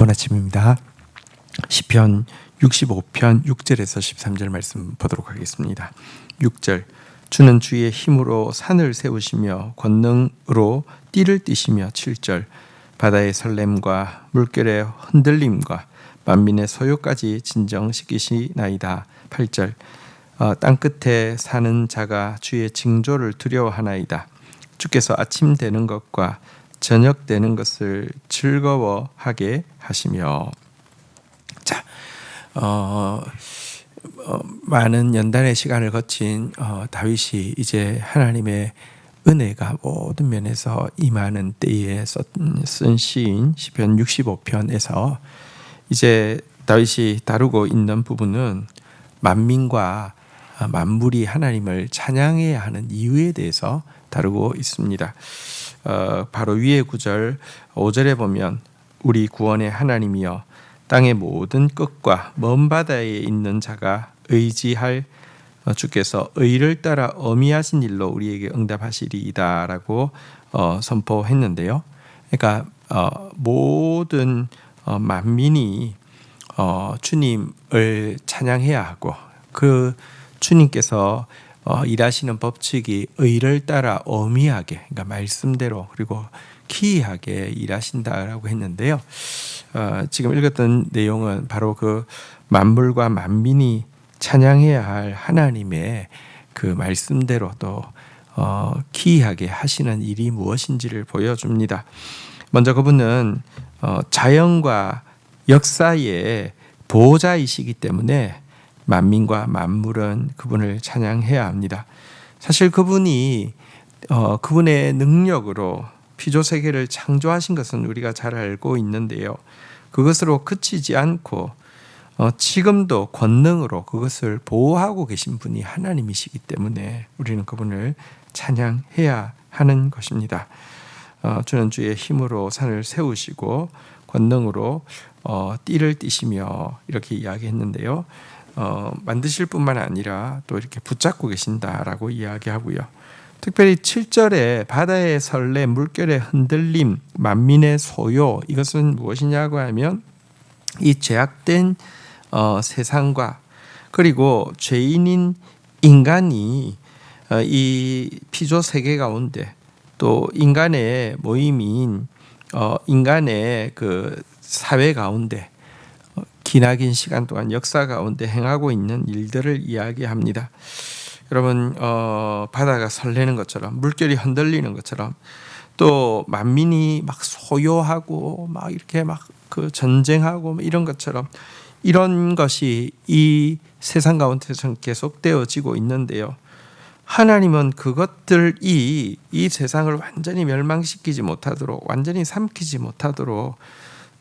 좋은 아침입니다. 시편 65편 6절에서 13절 말씀 보도록 하겠습니다. 6절 주는 주의 힘으로 산을 세우시며 권능으로 띠를 띠시며 7절 바다의 설렘과 물결의 흔들림과 만민의 소요까지 진정시키시나이다. 8절 어, 땅 끝에 사는 자가 주의 징조를 두려워하나이다. 주께서 아침 되는 것과 저녁 되는 것을 즐거워하게 하시며 자 어, 어, 많은 연단의 시간을 거친 어, 다윗이 이제 하나님의 은혜가 모든 면에서 임하는 때에 썼, 쓴 시인 시편 65편에서 이제 다윗이 다루고 있는 부분은 만민과 만물이 하나님을 찬양해야 하는 이유에 대해서 다루고 있습니다. 어, 바로 위의 구절 5절에 보면 우리 구원의 하나님이여 땅의 모든 끝과 먼 바다에 있는 자가 의지할 어, 주께서 의를 따라 어미하신 일로 우리에게 응답하시리이다라고 어, 선포했는데요. 그러니까 어, 모든 어, 만민이 어, 주님을 찬양해야 하고 그 주님께서 어, 일하시는 법칙이 의를 따라 어미하게, 그러니까 말씀대로 그리고 기이하게 일하신다라고 했는데요. 어, 지금 읽었던 내용은 바로 그 만물과 만민이 찬양해야 할 하나님의 그 말씀대로 또 어, 기이하게 하시는 일이 무엇인지를 보여줍니다. 먼저 그분은 어, 자연과 역사의 보호자이시기 때문에 만민과 만물은 그분을 찬양해야 합니다. 사실 그분이 어, 그분의 능력으로 피조 세계를 창조하신 것은 우리가 잘 알고 있는데요. 그것으로 그치지 않고 어, 지금도 권능으로 그것을 보호하고 계신 분이 하나님이시기 때문에 우리는 그분을 찬양해야 하는 것입니다. 어, 주는 주의 힘으로 산을 세우시고 권능으로 어, 띠를 띠시며 이렇게 이야기했는데요. 어, 만드실 뿐만 아니라 또 이렇게 붙잡고 계신다라고 이야기하고요. 특별히 7절에 바다의 설레, 물결의 흔들림, 만민의 소요 이것은 무엇이냐고 하면 이 죄악된 어, 세상과 그리고 죄인인 인간이 어, 이 피조 세계 가운데 또 인간의 모임인 어, 인간의 그 사회 가운데 기나긴 시간 동안 역사 가운데 행하고 있는 일들을 이야기합니다. 여러분 어, 바다가 설레는 것처럼 물결이 흔들리는 것처럼 또 만민이 막 소요하고 막 이렇게 막 그 전쟁하고 이런 것처럼 이런 것이 이 세상 가운데서 계속되어지고 있는데요. 하나님은 그것들이 이 세상을 완전히 멸망시키지 못하도록 완전히 삼키지 못하도록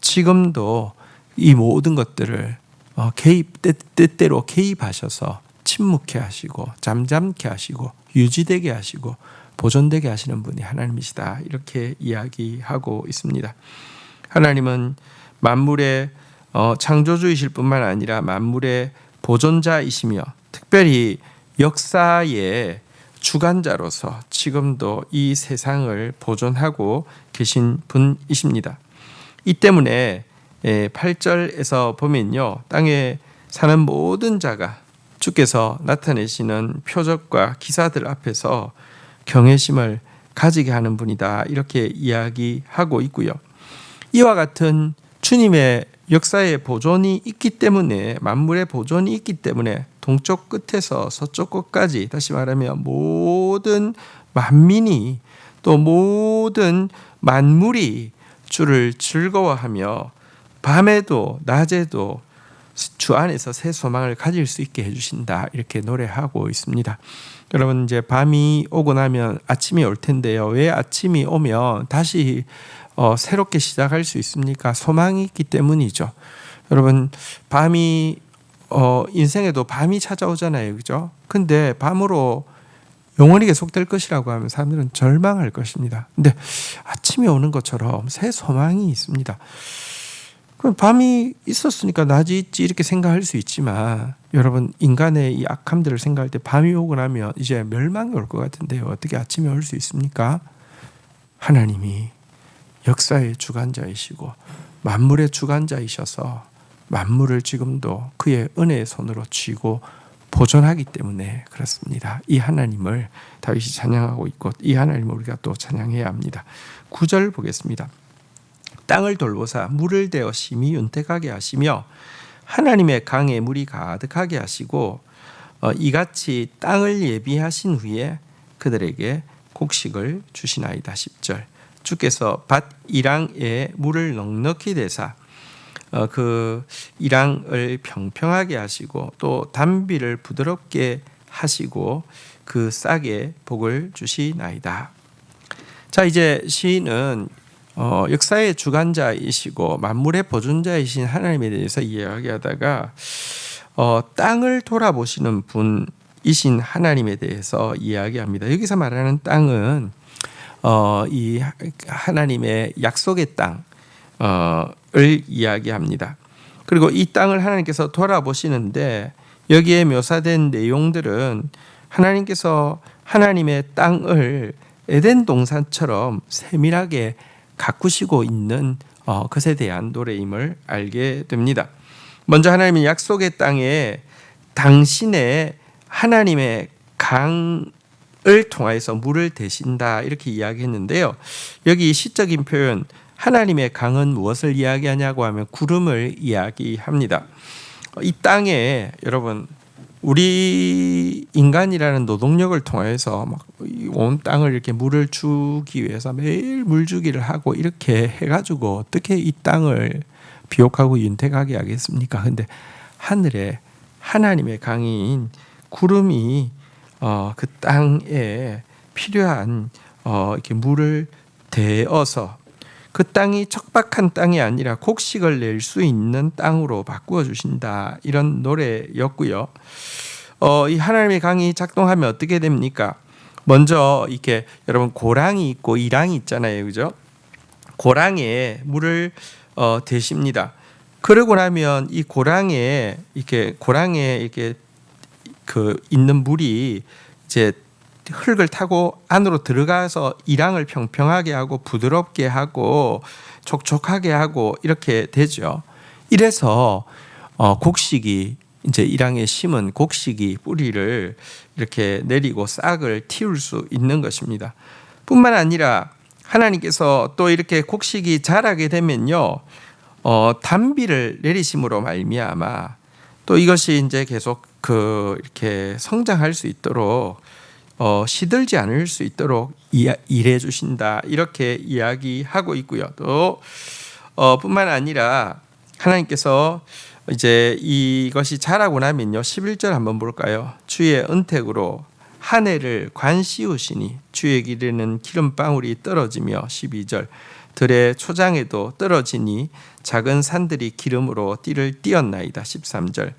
지금도 이 모든 것들을 어, 개입 뜻대로 개입하셔서 침묵해 하시고 잠잠케 하시고 유지되게 하시고 보존되게 하시는 분이 하나님이시다 이렇게 이야기하고 있습니다. 하나님은 만물의 어, 창조주이실 뿐만 아니라 만물의 보존자이시며 특별히 역사의 주관자로서 지금도 이 세상을 보존하고 계신 분이십니다. 이 때문에 8절에서 예, 보면요. 땅에 사는 모든 자가 주께서 나타내시는 표적과 기사들 앞에서 경외심을 가지게 하는 분이다. 이렇게 이야기하고 있고요. 이와 같은 주님의 역사의 보존이 있기 때문에 만물의 보존이 있기 때문에 동쪽 끝에서 서쪽 끝까지 다시 말하면 모든 만민이 또 모든 만물이 주를 즐거워하며 밤에도 낮에도 주 안에서 새 소망을 가질 수 있게 해주신다 이렇게 노래하고 있습니다. 여러분 이제 밤이 오고 나면 아침이 올 텐데요. 왜 아침이 오면 다시 어, 새롭게 시작할 수 있습니까? 소망이 있기 때문이죠. 여러분 밤이 어, 인생에도 밤이 찾아오잖아요, 그죠? 근데 밤으로 영원히 계속될 것이라고 하면 사람들은 절망할 것입니다. 근데 아침이 오는 것처럼 새 소망이 있습니다. 그럼 밤이 있었으니까 낮이 있지 이렇게 생각할 수 있지만 여러분 인간의 이 악함들을 생각할 때 밤이 오고 나면 이제 멸망이 올 것 같은데요. 어떻게 아침이 올수 있습니까? 하나님이 역사의 주관자이시고 만물의 주관자이셔서 만물을 지금도 그의 은혜의 손으로 쥐고 보존하기 때문에 그렇습니다. 이 하나님을 다윗이 찬양하고 있고 이 하나님을 우리가 또 찬양해야 합니다. 9절 보겠습니다. 땅을 돌보사 물을 대어 심히 윤택하게 하시며 하나님의 강에 물이 가득하게 하시고 어, 이같이 땅을 예비하신 후에 그들에게 곡식을 주시나이다 10절 주께서 밭 이랑에 물을 넉넉히 대사 어, 그 이랑을 평평하게 하시고 또 단비를 부드럽게 하시고 그 싹에 복을 주시나이다. 자 이제 시인은 어, 역사의 주관자이시고 만물의 보존자이신 하나님에 대해서 이야기하다가 어, 땅을 돌아보시는 분이신 하나님에 대해서 이야기합니다. 여기서 말하는 땅은 어, 이 하나님의 약속의 땅, 을 이야기합니다. 그리고 이 땅을 하나님께서 돌아보시는데 여기에 묘사된 내용들은 하나님께서 하나님의 땅을 에덴 동산처럼 세밀하게 가꾸시고 있는 어, 것에 대한 노래임을 알게 됩니다. 먼저 하나님의 약속의 땅에 당신의 하나님의 강을 통하여서 물을 대신다 이렇게 이야기했는데요. 여기 시적인 표현 하나님의 강은 무엇을 이야기하냐고 하면 구름을 이야기합니다. 이 땅에 여러분 우리 인간이라는 노동력을 통해서 온 땅을 이렇게 물을 주기 위해서 매일 물주기를 하고 이렇게 해가지고 어떻게 이 땅을 비옥하고 윤택하게 하겠습니까? 근데 하늘에 하나님의 강인 구름이 어, 그 땅에 필요한 어, 이렇게 물을 대어서 그 땅이 척박한 땅이 아니라 곡식을 낼 수 있는 땅으로 바꾸어 주신다. 이런 노래였고요. 어, 이 하나님의 강이 작동하면 어떻게 됩니까? 먼저 이렇게 여러분 고랑이 있고 이랑이 있잖아요. 그죠? 고랑에 물을 어, 대십니다. 그러고 나면 이 고랑에 이렇게 고랑에 이렇게 그 있는 물이 이제 흙을 타고 안으로 들어가서 이랑을 평평하게 하고 부드럽게 하고 촉촉하게 하고 이렇게 되죠. 이래서 어, 곡식이 이제 이랑에 심은 곡식이 뿌리를 이렇게 내리고 싹을 틔울 수 있는 것입니다. 뿐만 아니라 하나님께서 또 이렇게 곡식이 자라게 되면요, 어, 단비를 내리심으로 말미암아 또 이것이 이제 계속 그 이렇게 성장할 수 있도록 어, 시들지 않을 수 있도록 일해 주신다 이렇게 이야기하고 있고요. 또 어, 뿐만 아니라 하나님께서 이제 이것이 자라고 나면요. 11절 한번 볼까요? 주의 은택으로 한 해를 관 씌우시니 주의 길에는 기름방울이 떨어지며 12절 들의 초장에도 떨어지니 작은 산들이 기름으로 띠를 띄었나이다 13절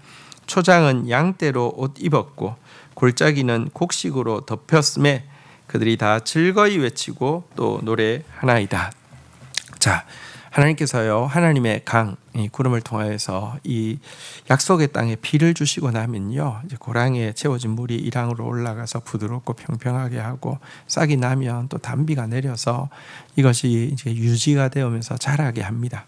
초장은 양떼로 옷 입었고 골짜기는 곡식으로 덮였음에 그들이 다 즐거이 외치고 또 노래하나이다. 자, 하나님께서요 하나님의 강, 이 구름을 통하여서 이 약속의 땅에 비를 주시고 나면요 이제 고랑에 채워진 물이 이랑으로 올라가서 부드럽고 평평하게 하고 싹이 나면 또 단비가 내려서 이것이 이제 유지가 되면서 자라게 합니다.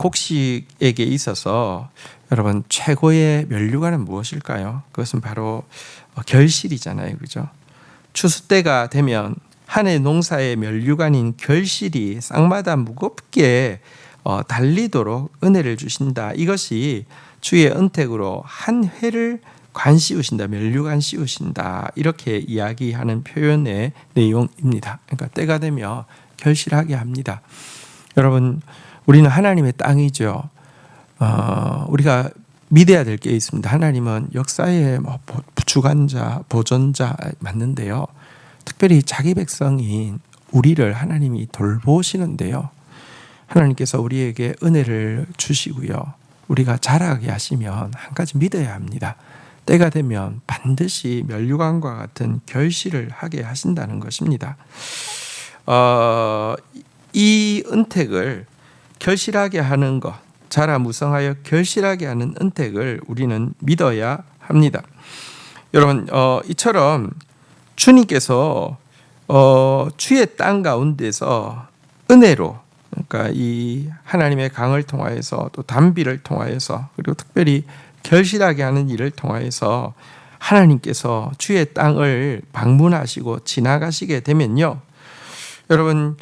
곡식에게 있어서 여러분 최고의 면류관은 무엇일까요? 그것은 바로 어, 결실이잖아요, 그죠? 추수 때가 되면 한 해 농사의 면류관인 결실이 쌍마다 무겁게 어, 달리도록 은혜를 주신다. 이것이 주의 은택으로 한 회를 관 씌우신다, 면류관 씌우신다 이렇게 이야기하는 표현의 내용입니다. 그러니까 때가 되면 결실하게 합니다. 여러분 우리는 하나님의 땅이죠. 어, 우리가 믿어야 될 게 있습니다. 하나님은 역사의 뭐 주관자, 보존자 맞는데요. 특별히 자기 백성인 우리를 하나님이 돌보시는데요. 하나님께서 우리에게 은혜를 주시고요. 우리가 자라게 하시면 한 가지 믿어야 합니다. 때가 되면 반드시 멸류관과 같은 결실을 하게 하신다는 것입니다. 어, 이 은택을 결실하게 하는 것, 자라 무성하여 결실하게 하는 은택을 우리는 믿어야 합니다. 여러분, 어, 이처럼 주님께서 어, 주의 땅 가운데서 은혜로 그러니까 이 하나님의 강을 통하여서 또 단비를 통하여서 그리고 특별히 결실하게 하는 일을 통하여서 하나님께서 주의 땅을 방문하시고 지나가시게 되면요. 여러분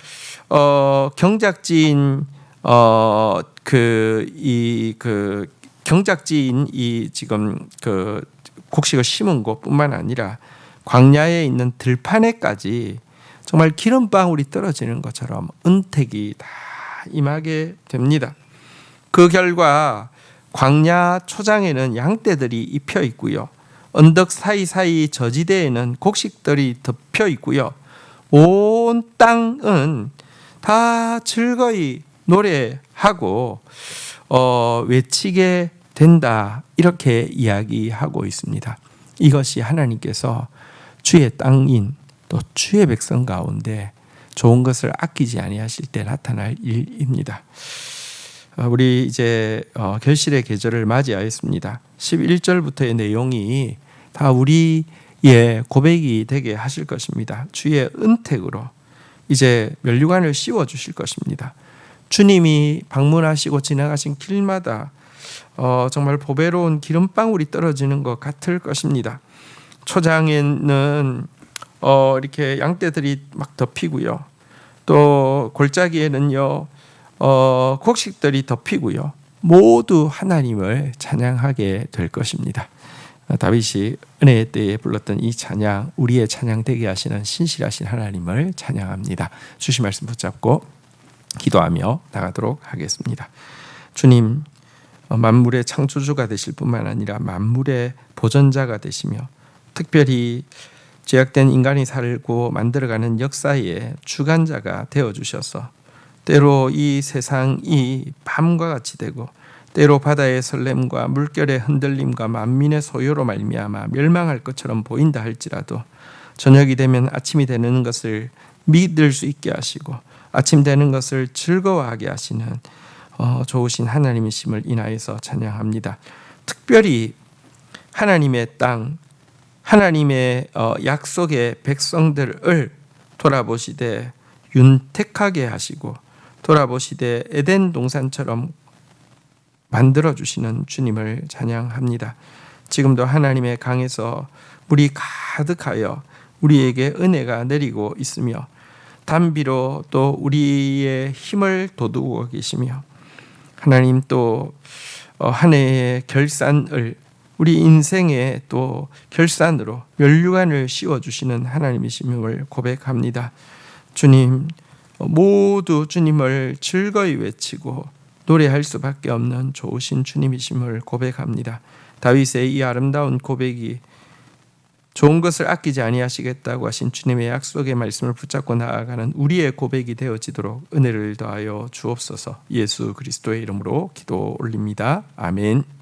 어 경작지인 어 그 이그 경작지인 이 지금 그 곡식을 심은 곳뿐만 아니라 광야에 있는 들판에까지 정말 기름방울이 떨어지는 것처럼 은택이 다 임하게 됩니다. 그 결과 광야 초장에는 양떼들이 입혀 있고요. 언덕 사이사이 저지대에는 곡식들이 덮여 있고요. 온 땅은 다 즐거이 노래하고 어, 외치게 된다 이렇게 이야기하고 있습니다. 이것이 하나님께서 주의 땅인 또 주의 백성 가운데 좋은 것을 아끼지 아니하실 때 나타날 일입니다. 어, 우리 이제 어, 결실의 계절을 맞이하였습니다. 11절부터의 내용이 다 우리의 고백이 되게 하실 것입니다. 주의 은택으로 이제 면류관을 씌워 주실 것입니다. 주님이 방문하시고 지나가신 길마다 어, 정말 보배로운 기름방울이 떨어지는 것 같을 것입니다. 초장에는 어, 이렇게 양떼들이 막 덮이고요. 또 골짜기에는요 어, 곡식들이 덮이고요. 모두 하나님을 찬양하게 될 것입니다. 어, 다윗이 은혜의 때에 불렀던 이 찬양, 우리의 찬양 되게 하시는 신실하신 하나님을 찬양합니다. 주신 말씀 붙잡고 기도하며 나가도록 하겠습니다. 주님, 어, 만물의 창조주가 되실 뿐만 아니라 만물의 보존자가 되시며 특별히 죄악된 인간이 살고 만들어가는 역사의 주관자가 되어 주셔서 때로 이 세상이 밤과 같이 되고 때로 바다의 설렘과 물결의 흔들림과 만민의 소요로 말미암아 멸망할 것처럼 보인다 할지라도 저녁이 되면 아침이 되는 것을 믿을 수 있게 하시고 아침 되는 것을 즐거워하게 하시는 어, 좋으신 하나님이심을 인하여서 찬양합니다. 특별히 하나님의 땅 하나님의 어, 약속의 백성들을 돌아보시되 윤택하게 하시고 돌아보시되 에덴 동산처럼 만들어 주시는 주님을 찬양합니다. 지금도 하나님의 강에서 물이 가득하여 우리에게 은혜가 내리고 있으며 단비로 또 우리의 힘을 돋우고 계시며 하나님 또 한 해의 결산을 우리 인생의 또 결산으로 면류관을 씌워 주시는 하나님이심을 고백합니다. 주님 모두 주님을 즐거이 외치고 노래할 수밖에 없는 좋으신 주님이심을 고백합니다. 다윗의 이 아름다운 고백이 좋은 것을 아끼지 아니하시겠다고 하신 주님의 약속의 말씀을 붙잡고 나아가는 우리의 고백이 되어지도록 은혜를 더하여 주옵소서. 예수 그리스도의 이름으로 기도 올립니다. 아멘.